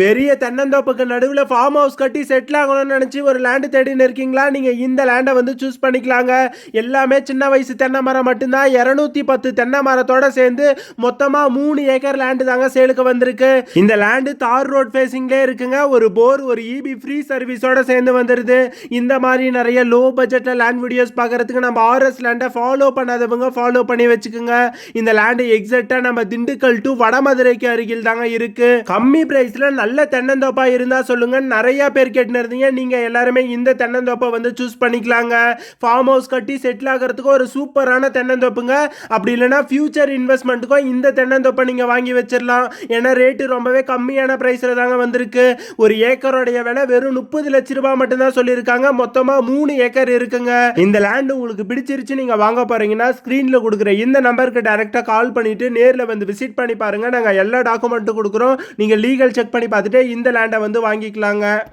பெரிய தென்னந்தோப்புக்கு நடுவில் farm house கட்டி செட்டில் ஆகணும்னு நினச்சி ஒரு லேண்டு தேடின்னு இருக்கீங்களா? நீங்கள் இந்த லேண்டை வந்து சூஸ் பண்ணிக்கலாங்க. எல்லாமே சின்ன வயசு தென்னை மரம் மட்டும்தான். இரநூத்தி பத்து தென்னை மரத்தோட சேர்ந்து மொத்தமாக மூணு ஏக்கர் லேண்டு தாங்க சேலுக்கு வந்திருக்கு. இந்த லேண்டு தார் ரோட் ஃபேஸிங்லே இருக்குங்க. ஒரு போர் ஒரு இபி ஃப்ரீ சர்வீஸோட சேர்ந்து வந்துடுது இந்த மாதிரி நிறைய லோ பட்ஜெட்டில் லேண்ட் வீடியோஸ் பார்க்கறதுக்கு நம்ம ஆர்எஸ் லேண்டை ஃபாலோ பண்ணாதவங்க ஃபாலோ பண்ணி வச்சுக்கோங்க. இந்த லேண்டு எக்ஸாக்டாக நம்ம திண்டுக்கல் டு வடமதுரைக்கு அருகில் தாங்க இருக்குது கம்மி பிரைஸ்ல நல்ல தென்னந்தோப்பா இருந்தால் சொல்லுங்கள் நிறையா பேர் கேட்டுன்னு இருந்தீங்க நீங்கள் எல்லாருமே இந்த தென்னந்தோப்பை வந்து சூஸ் பண்ணிக்கலாங்க. ஃபார்ம் ஹவுஸ் கட்டி செட்டில் ஆகிறதுக்கு ஒரு சூப்பரான தென்னந்தோப்புங்க. அப்படி இல்லைனா ஃபியூச்சர் இன்வெஸ்ட்மெண்ட்டுக்கும் இந்த தென்னந்தோப்பை நீங்கள் வாங்கி வச்சிடலாம் ஏன்னா ரேட்டு ரொம்பவே கம்மியான ப்ரைஸில் தாங்க வந்திருக்கு. ஒரு ஏக்கரோடைய விலை வெறும் முப்பது லட்ச ரூபாய் மட்டும்தான் சொல்லியிருக்காங்க. மொத்தமாக மூணு ஏக்கர் இருக்குங்க. இந்த லேண்டு உங்களுக்கு பிடிச்சிருச்சு நீங்கள் வாங்க போகிறீங்கன்னா ஸ்க்ரீனில் கொடுக்குற இந்த நம்பருக்கு டேரெக்டாக கால் பண்ணிவிட்டு நேரில் வந்து விசிட் பண்ணி பாருங்கள் நாங்கள் எல்லா டாக்குமெண்ட்டும் கொடுக்குறோம். நீங்கள் லீகல் செக் பண்ணி பார்த்துட்டு இந்த லேண்டை வந்து வாங்கிக்கலாங்க.